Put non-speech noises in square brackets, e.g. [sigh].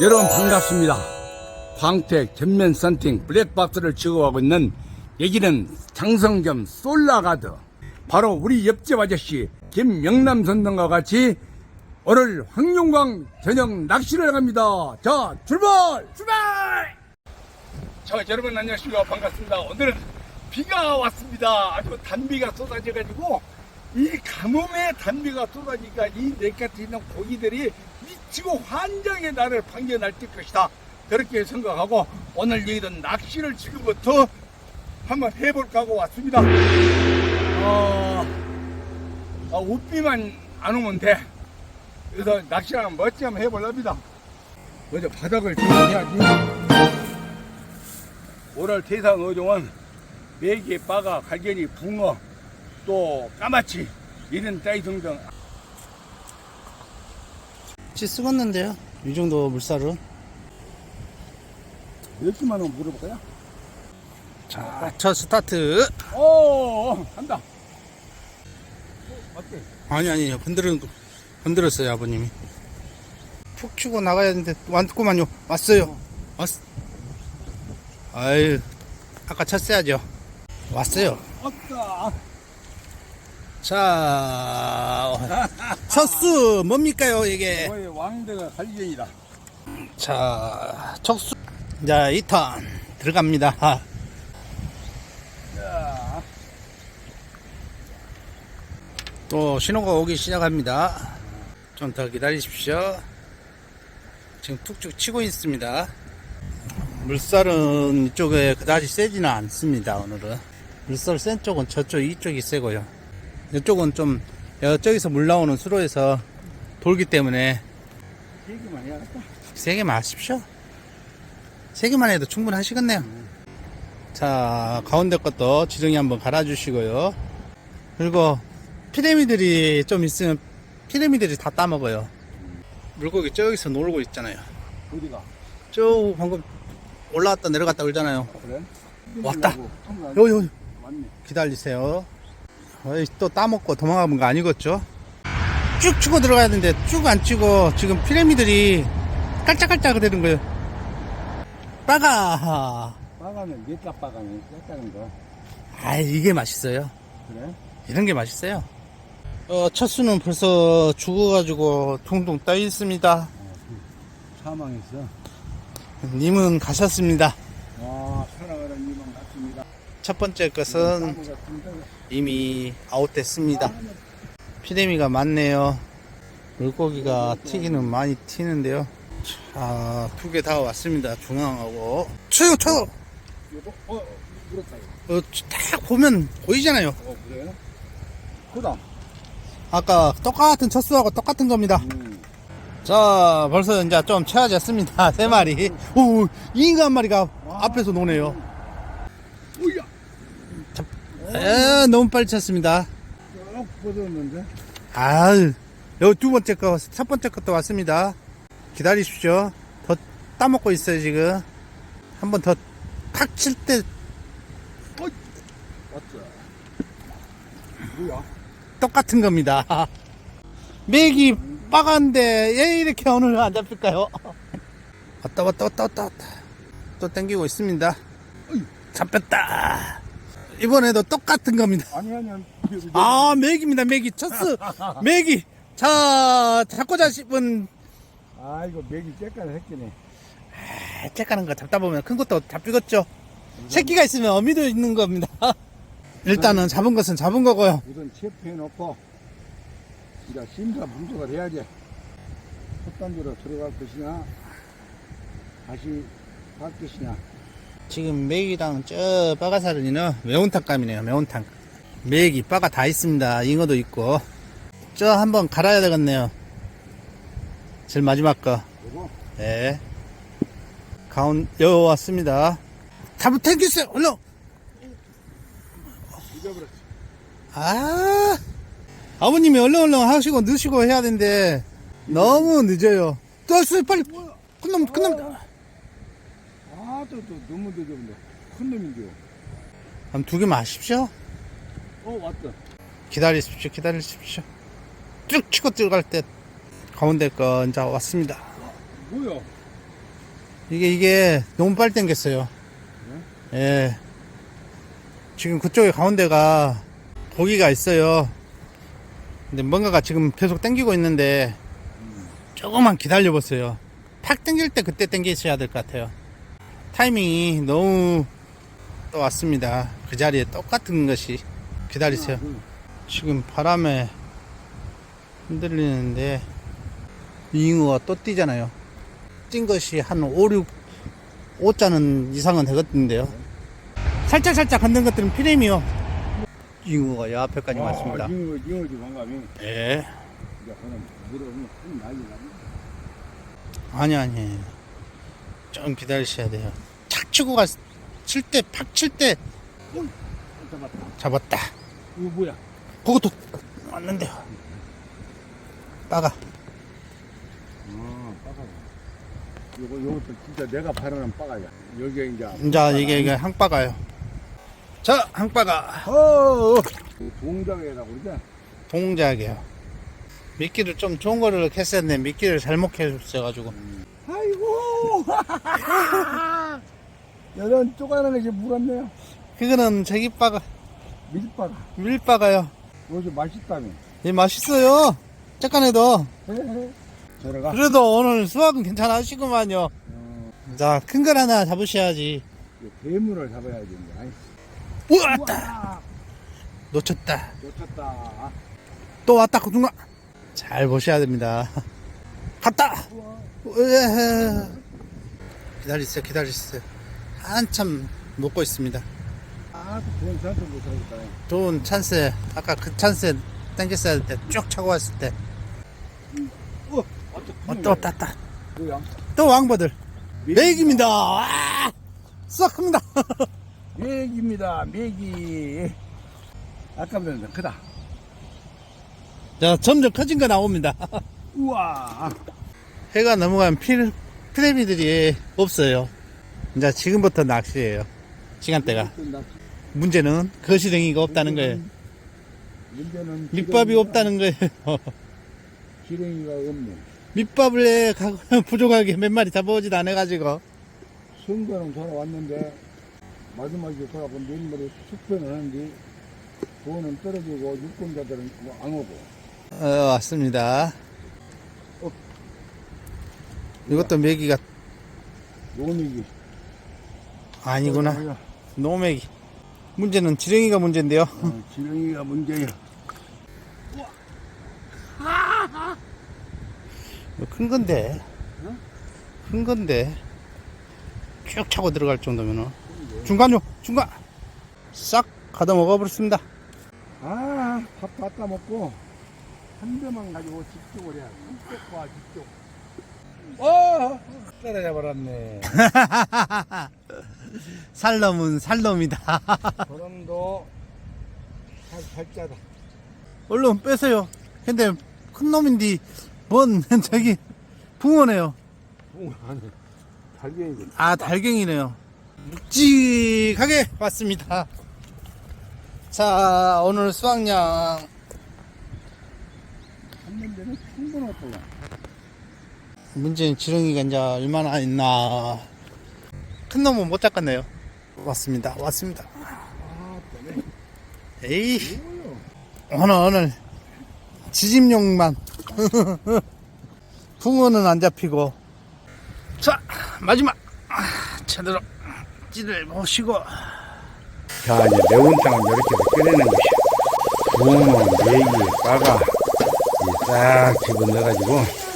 여러분 반갑습니다. 광택 전면 썬팅 블랙박스를 지급하고 있는 여기는 장성점 솔라가드. 바로 우리 옆집 아저씨 김명남 선생과 같이 오늘 황룡강 저녁 낚시를 갑니다. 자 출발! 출발! 자 여러분 안녕하십니까 반갑습니다. 오늘은 비가 왔습니다. 아주 단비가 쏟아져가지고 이 가뭄에 단비가 쏟아지니까 이 내곁에 있는 고기들이 미치고 환장의 날을 반겨날 때 것이다. 그렇게 생각하고 오늘 여기는 낚시를 지금부터 한번 해볼까 하고 왔습니다. 어, 어, 우비만 안 오면 돼. 그래서 낚시를 한번 멋지 한번 해보렵니다. 먼저 바닥을 정리해야지. 오늘 대상 어종은 메기, 빠가, 갈견이, 붕어, 또 까마치 이런 따위 등등 치 쓰겄는데요. 이 정도 물살은. 몇 개만 원 물어볼까요? 자, 첫 스타트. 오, 간다. 어, 어때? 아니, 아니, 흔들은, 흔들었어요, 아버님이. 푹 치고 나가야 되는데, 왔구만요. 왔어요. 왔, 아유, 아까 쳤어야죠. 왔어요. 왔다. 자, 첫수 뭡니까요, 이게? 거의 왕대가 갈견이다. 자, 척수. 자, 2턴 들어갑니다. 아, 자, 또 신호가 오기 시작합니다. 좀 더 기다리십시오. 지금 툭툭 치고 있습니다. 물살은 이쪽에 그다지 세지는 않습니다, 오늘은. 물살 센 쪽은 저쪽, 이쪽이 세고요. 이쪽은 좀, 저쪽에서 물 나오는 수로에서 돌기 때문에 얘기만 해야겠다. 세 개만 하십시오. 세 개만 해도 충분하시겠네요. 자, 가운데 것도 지렁이 한번 갈아주시고요. 그리고 피레미들이 좀 있으면 피레미들이 다 따먹어요. 물고기 저기서 놀고 있잖아요. 어디가? 저 방금 올라왔다 내려갔다 그러잖아요. 그래? 왔다. 요, 요, 요, 맞네. 기다리세요. 또 따먹고 도망가는 거 아니겠죠? 쭉 치고 들어가야 되는데 쭉 안 치고 지금 피레미들이 깔짝깔짝 거리는 거예요. 빠가! 빠가면 몇갑 빠가면 깼다는 거. 아 이게 맛있어요. 그래? 이런 게 맛있어요. 어, 첫 수는 벌써 죽어가지고 둥둥 떠 있습니다. 사망했어. 님은 가셨습니다. 와, 같습니다. 첫 번째 것은 이미 아웃됐습니다. 피레미가 많네요. 물고기가 튀기는 많이 튀는데요. 자, 두 개 다 왔습니다. 중앙하고. 쳐요, 쳐요! 요거? 어. 어, 딱 보면 보이잖아요. 어, 그래? 크다. 아까 똑같은 첫수하고 똑같은 겁니다. 음. 자, 벌써 이제 좀 채워졌습니다. [laughs] 세 마리. 오, 이 인간 한 마리가 앞에서 노네요. 에, 너무 빨리 쳤습니다. 쭉 뻗었는데? 아유, 요두 번째 거, 첫 번째 것도 왔습니다. 기다리십시오. 더 따먹고 있어요, 지금. 한 번 더 탁 칠때 왔죠. 뭐야? 똑같은 겁니다. [laughs] 맥이 빠간데 왜 이렇게 오늘 안 잡힐까요? 왔다, 왔다, 왔다, 왔다, 왔다. 또 땡기고 있습니다. 잡혔다. 이번에도 똑같은 겁니다. 아니, 아니, 아니. 아, 맥입니다, 맥이. 첫스, 맥이. 자, 잡고자 싶은, 아, 이거 맥이 째까지 했겠네. 아, 째까는 거 잡다 보면 큰 것도 잡히겠죠. 새끼가 있으면 어미도 있는 겁니다. [laughs] 일단은 잡은 것은 잡은 거고요. 우선 체크해놓고, 이제 심사 분석을 해야지. 첫 단계로 들어갈 것이냐, 다시 갈 것이냐. 지금 맥이랑 저 빠가사르니는 매운탕감이네요, 매운탕. 맥이 빠가 다 있습니다. 잉어도 있고. 저 한번 갈아야 되겠네요. 제일 마지막 거. 요거, 네. 가운, 여 왔습니다. 잡을 탱기세요, 얼른! 아, 아버님이 얼른 얼른 하시고 넣으시고 해야 되는데, 너무 늦어요. 또, 쏘 빨리! 큰 놈, 큰 놈! 아, 또, 또, 너무 늦어버려. 큰 놈인데요. 그럼 두 개만 하십시오. 어, 왔다. 기다리십시오, 기다리십시오. 쭉 치고 들어갈 때, 가운데 거 이제 왔습니다. 뭐야? 이게, 이게 너무 빨리 당겼어요. 예. 지금 그쪽에 가운데가 고기가 있어요. 근데 뭔가가 지금 계속 당기고 있는데 조금만 기다려보세요. 팍 당길 때 그때 당기셔야 될 것 같아요. 타이밍이 너무 또 왔습니다. 그 자리에 똑같은 것이 기다리세요. 지금 바람에 흔들리는데 잉어가 또 뛰잖아요. 뛴 것이 한 5, 6, 5자는 이상은 되겠는데요. 살짝 살짝 흔든 것들은 피레미요. 잉어가 여 앞에까지 왔습니다. 아, 관감이 예. 아니 아니. 좀 기다리셔야 돼요. 착 치고 갔칠 때, 팍 칠때 잡았다. 잡았다. 이거 뭐야? 그것도 왔는데요. 빠가. 아, 빠가야. 요거 요것도 진짜 내가 바라는 빠가야. 여기에 이제 이제 이게 이게 항빠가요. 자, 항빠가 어 동작이라고 그러지? 동작이에요. 미끼를 좀 좋은 거를 했었는데 미끼를 잘못 했어가지고 아 이런 쪼가는 게 물었네요. 그거는 저기빠가 밀빠가. 밀빠가요. 요즘 맛있다며. 이 맛있어요. 잠깐에도 저래가. 그래도 오늘 수확은 괜찮으시구만요. 어, 자, 큰 걸 하나 잡으셔야지. 이제 대물을 잡아야지. 이제. 아이, 우와, 우와, 놓쳤다. 놓쳤다. 또 왔다, 그 중간. 잘 보셔야 됩니다. 갔다. 으에. 기다리세요, 기다리세요. 한참 먹고 있습니다. 아, 그건 저한테 못하겠다. 좋은 찬스에, 아까 그 찬스에 땡겼어야 할 때, 쭉 차고 왔을 때, 어, 어, 또 땄다. 뭐야? 또 왕버들. 맥입니다. 아! 싹합니다. [laughs] 맥입니다, 맥이. 아까보다 더 크다. 자, 점점 커진 거 나옵니다. [laughs] 우와. 해가 넘어가면 필, 피레미들이 없어요. 이제 지금부터 낚시예요. 시간대가. 문제는 거시랭이가 없다는 거예요. 문제는 밑밥이 없다는 거예요. [laughs] 기름이가 없네. 밑밥을 [laughs] 부족하게 몇 마리 잡아오지도 않아가지고. 선거는 돌아왔는데 마지막에 돌아고 내일모레 숙변을 하는데 돈은 떨어지고 유권자들은 뭐안 오고 어, 왔습니다. 어. 이것도 메기가 노맥이 아니구나. 노메기. 문제는 지렁이가 문제인데요. 어, 지렁이가 문제야. 이거 큰 건데. 큰 건데. 쭉 차고 들어갈 정도면은. 중간요, 중간. 싹 가다 먹어버렸습니다. 아, 밥 갖다 먹고 한 대만 가지고 집중을 해야 돼. 이쪽과 이쪽. 어, 버렸네. 살놈은 살놈이다. 저놈도 살 발자다. 얼른 빼세요. 근데 큰 놈인데, 뭔, [laughs] 저기, 붕어네요. 붕어 달걀이 아, 달갱이네요. 묵직하게 왔습니다. 자, 오늘 수확량 했는데는 충분했구나. 문제는 지렁이가 이제 얼마나 있나. 큰 놈은 못 잡겠네요. 왔습니다. 왔습니다. 에이? 오늘, 오늘, 지짐용만. [laughs] 붕어는 안 잡히고. 자, 마지막. 아, 제대로 찌를 보시고. 자, 이제 매운탕은 이렇게 끓이는 것이야. 붕어, 메기, 빠가, 이싹 집어넣어가지고